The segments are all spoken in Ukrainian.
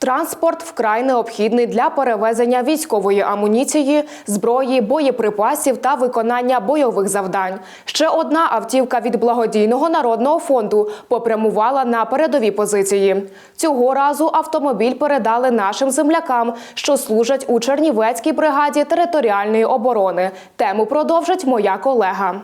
Транспорт вкрай необхідний для перевезення військової амуніції, зброї, боєприпасів та виконання бойових завдань. Ще одна автівка від благодійного народного фонду попрямувала на передові позиції. Цього разу автомобіль передали нашим землякам, що служать у Чернівецькій бригаді територіальної оборони. Тему продовжить моя колега.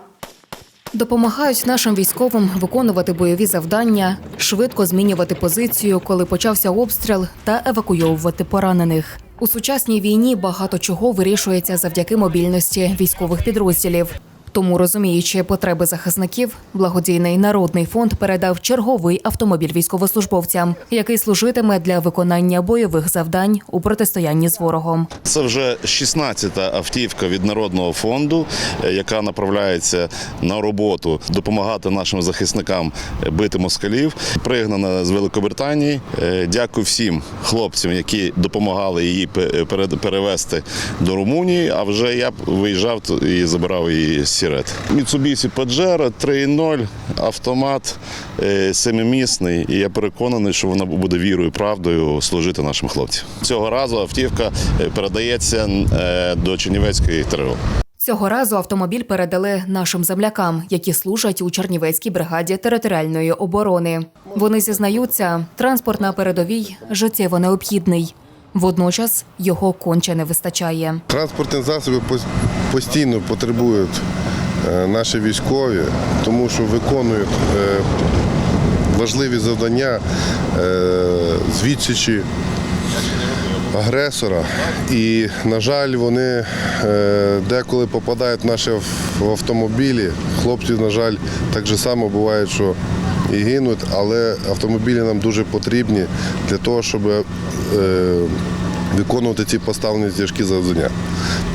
Допомагають нашим військовим виконувати бойові завдання, швидко змінювати позицію, коли почався обстріл, та евакуйовувати поранених. У сучасній війні багато чого вирішується завдяки мобільності військових підрозділів. Тому, розуміючи потреби захисників, благодійний народний фонд передав черговий автомобіль військовослужбовцям, який служитиме для виконання бойових завдань у протистоянні з ворогом. Це вже 16-та автівка від народного фонду, е, яка направляється на роботу допомагати нашим захисникам бити москалів. Пригнана з Великобританії. Е, Дякую всім хлопцям, які допомагали її пе- перед- перевезти до Румунії. А вже я виїжджав і забирав її з Сірет. Mitsubishi Pajero 3.0, автомат е, семимісний. І я переконаний, що вона буде вірою і правдою служити нашим хлопцям. Цього разу автівка е, передається е, до Чернівецької ТРО. Цього разу автомобіль передали нашим землякам, які служать у Чернівецькій бригаді територіальної оборони. Вони зізнаються, транспорт на передовій життєво необхідний. Водночас його конче не вистачає. Транспортні засоби постійно потребують наші військові, тому що виконують е, важливі завдання е, з відсічі агресора. І, на жаль, вони е, деколи попадають в наші ав- автомобілі. Хлопці, на жаль, так же само буває, що і гинуть, але автомобілі нам дуже потрібні для того, щоб е, виконувати ці поставлені тяжкі завдання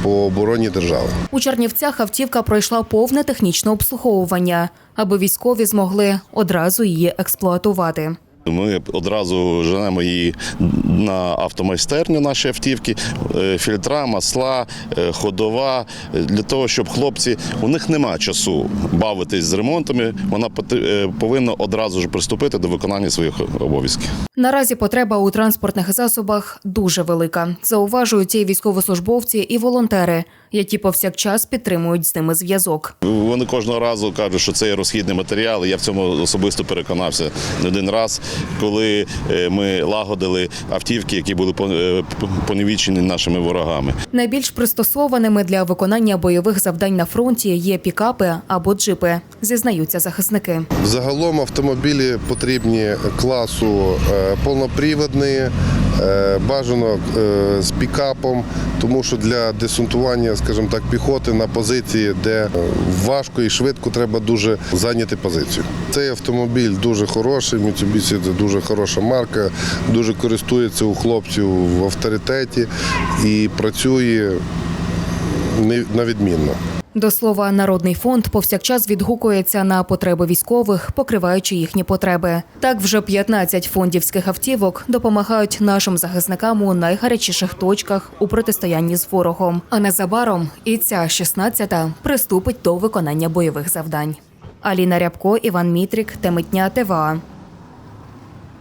по обороні держави. У Чернівцях автівка пройшла повне технічне обслуговування, аби військові змогли одразу її експлуатувати. Ми одразу женемо її на автомайстерню, наші автівки, е, фільтра, масла, е, ходова. Для того, щоб хлопці, у них нема часу бавитись з ремонтами, вона е, повинна одразу ж приступити до виконання своїх обов'язків. Наразі потреба у транспортних засобах дуже велика. Зауважують і військовослужбовці і волонтери, які повсякчас підтримують з ними зв'язок. Вони кожного разу кажуть, що це є розхідний матеріал. Я в цьому особисто переконався не один раз, коли е, ми лагодили автівки, які були пон- поневічені нашими ворогами. Найбільш пристосованими для виконання бойових завдань на фронті є пікапи або джипи, зізнаються захисники. Загалом автомобілі потрібні класу е, повноприводні, бажано е, з пікапом, тому що для десантування, скажімо так, піхоти на позиції, де е, важко і швидко треба дуже зайняти позицію. Цей автомобіль дуже хороший, Mitsubishi – це дуже хороша марка, дуже користується у хлопців в авторитеті і працює на відмінно. До слова, народний фонд повсякчас відгукується на потреби військових, покриваючи їхні потреби. Так, вже 15 фондівських автівок допомагають нашим захисникам у найгарячіших точках у протистоянні з ворогом. А незабаром і ця 16-та приступить до виконання бойових завдань. Аліна Рябко, Іван Мітрік, Темитня ТВА.